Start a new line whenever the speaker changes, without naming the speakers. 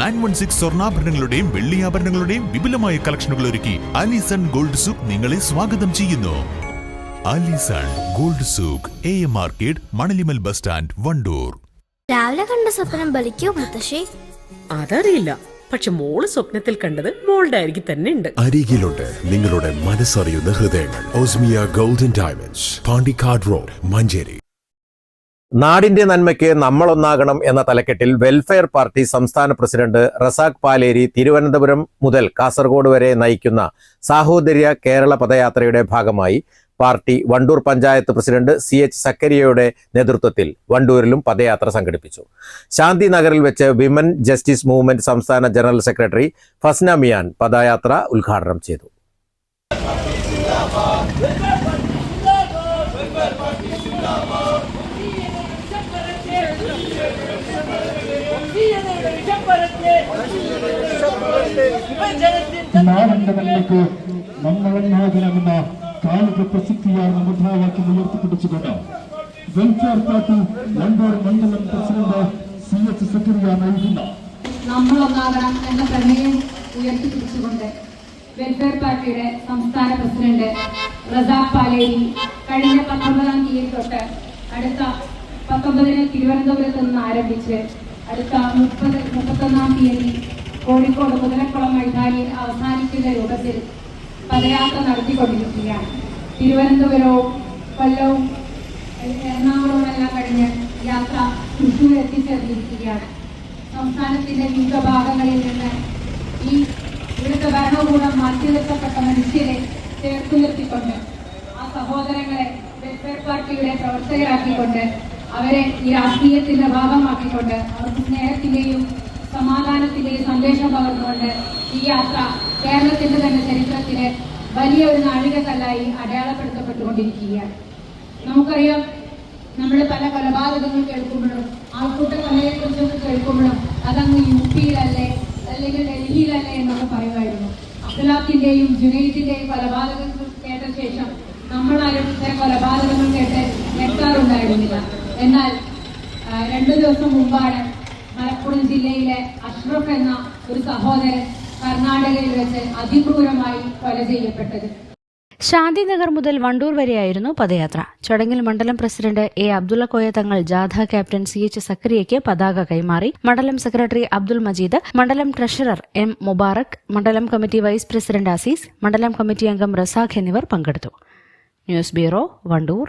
Nine one six സ്വർണാഭരണങ്ങളുടെയും വെള്ളിയാഭരണങ്ങളുടെയും വിപുലമായ കളക്ഷനുകൾ ഒരുക്കി അലിസൺ ഗോൾഡ് സൂക്ക് നിങ്ങളെ സ്വാഗതം ചെയ്യുന്നു. Alison gold souk A M market Manalimal bus stand Wandoor.
രാവിലെ കണ്ട സ്വപ്നം ബലിക്കോ മുത്തശ്ശി?
അതറിയില്ല. പക്ഷെ മോൾ സ്വപ്നത്തിൽ കണ്ടത് മോളുടെ അരികിൽ തന്നെ ഉണ്ട്.
അരികിലുണ്ട് നിങ്ങളുടെ മനസ്സറിയുന്ന ഹൃദയങ്ങൾ. Osmiya golden diamonds Pandikkad road Manjeri.
നാടിന്റെ നന്മയ്ക്ക് നമ്മളൊന്നാകണം എന്ന തലക്കെട്ടിൽ വെൽഫെയർ പാർട്ടി സംസ്ഥാന പ്രസിഡന്റ് റസാഖ് പാലേരി തിരുവനന്തപുരം മുതൽ കാസർഗോഡ് വരെ നയിക്കുന്ന സാഹോദര്യ കേരള പദയാത്രയുടെ ഭാഗമായി party Wandoor panchayat president C H സക്കരിയയുടെ നേതൃത്വത്തിൽ വണ്ടൂരിലും പദയാത്ര സംഘടിപ്പിച്ചു. ശാന്തി നഗറിൽ വെച്ച് വിമൻ ജസ്റ്റിസ് മൂവ്മെന്റ് സംസ്ഥാന ജനറൽ സെക്രട്ടറി ഫസ്ന മിയാൻ പദയാത്ര ഉദ്ഘാടനം ചെയ്തു.
നാടിന്റെ നന്മയ്ക്ക് നമ്മളൊന്നാകണമെന്ന കാലിക പ്രസിദ്ധിയാർന്ന മുദ്രാവാക്യം ഉയർത്തിപ്പിടിച്ചുകൊണ്ട് വെൽഫെയർ പാർട്ടി ലണ്ടോർ മണ്ഡലം പ്രസിഡന്റ് സി എച്ച് സക്കറിയ നയിക്കുന്ന
നമ്മളൊന്നാകണം എന്ന പ്രമേയം ഉയർത്തിപ്പിടിച്ചുകൊണ്ട് വെൽഫെയർ പാർട്ടിയുടെ സംസ്ഥാന പ്രസിഡന്റ് റസാഖ് പാലേരി കഴിഞ്ഞ പത്തൊമ്പതാം തീയതി തൊട്ട് അടുത്ത പത്തൊമ്പതിന് തിരുവനന്തപുരത്ത് നിന്ന് ആരംഭിച്ച് അടുത്ത മുപ്പത് മുപ്പത്തൊന്നാം തീയതി കോഴിക്കോട് മുതലക്കുളം മൈതാനിയിൽ അവസാനിക്കുന്ന രൂപത്തിൽ പദയാത്ര നടത്തിക്കൊണ്ടിരിക്കുകയാണ്. തിരുവനന്തപുരവും കൊല്ലവും എറണാകുളവും എല്ലാം കഴിഞ്ഞ് യാത്ര തൃശ്ശൂർ എത്തിച്ചേർന്നിരിക്കുകയാണ്. സംസ്ഥാനത്തിന്റെ വിവിധ ഭാഗങ്ങളിൽ നിന്ന് ഈ ഇവിടുത്തെ ഭരണകൂടം മാറ്റി നിർത്തപ്പെട്ട മനുഷ്യരെ ചേർത്തു നിർത്തിക്കൊണ്ട് ആ സഹോദരങ്ങളെ വെൽഫെയർ പാർട്ടിയുടെ പ്രവർത്തകരാക്കിക്കൊണ്ട് അവരെ ഈ രാഷ്ട്രീയത്തിന്റെ ഭാഗമാക്കിക്കൊണ്ട് അവർക്ക് സ്നേഹത്തിന്റെയും സമാധാനത്തിന്റെയും സന്ദേശം പകർന്നുകൊണ്ട് ഈ യാത്ര കേരളത്തിന്റെ തന്നെ ചരിത്രത്തിലെ വലിയ ഒരു നാഴികക്കല്ലായി അടയാളപ്പെടുത്തപ്പെട്ടുകൊണ്ടിരിക്കുകയാണ്. നമുക്കറിയാം നമ്മൾ പല കൊലപാതകങ്ങൾ കേൾക്കുമ്പോഴും ആൾക്കൂട്ട കൊലയെ കുറിച്ചൊക്കെ കേൾക്കുമ്പോഴും അതങ്ങ് യു പിയിലല്ലേ അല്ലെങ്കിൽ ഡൽഹിയിലല്ലേ എന്നൊക്കെ പറയുമായിരുന്നു. അഖിലാഖിന്റെയും ജുനൈദിന്റെയും കൊലപാതകങ്ങൾ കേട്ട ശേഷം നമ്മളാരും ഇത്തരം കൊലപാതകങ്ങൾ കേട്ട് എത്താറുണ്ടായിരുന്നില്ല എന്നാൽ രണ്ടു ദിവസം മുമ്പാണ് മലപ്പുറം ജില്ലയിലെ അഷ്റഫ് എന്ന ഒരു സഹോദരൻ കർണാടകയിൽ വെച്ച് അതിക്രൂരമായി കൊല ചെയ്യപ്പെട്ടത്.
ശാന്തിനഗർ മുതൽ വണ്ടൂർ വരെയായിരുന്നു പദയാത്ര. ചടങ്ങിൽ മണ്ഡലം പ്രസിഡന്റ് എ അബ്ദുള്ള കോയ തങ്ങൾ ജാഥ ക്യാപ്റ്റൻ സി എച്ച് സക്രിയയ്ക്ക് പതാക കൈമാറി. മണ്ഡലം സെക്രട്ടറി അബ്ദുൾ മജീദ് മണ്ഡലം ട്രഷറർ എം മുബാറക് മണ്ഡലം കമ്മിറ്റി വൈസ് പ്രസിഡന്റ് അസീസ് മണ്ഡലം കമ്മിറ്റി അംഗം റസാഖ് എന്നിവർ പങ്കെടുത്തു. News bureau Wandoor.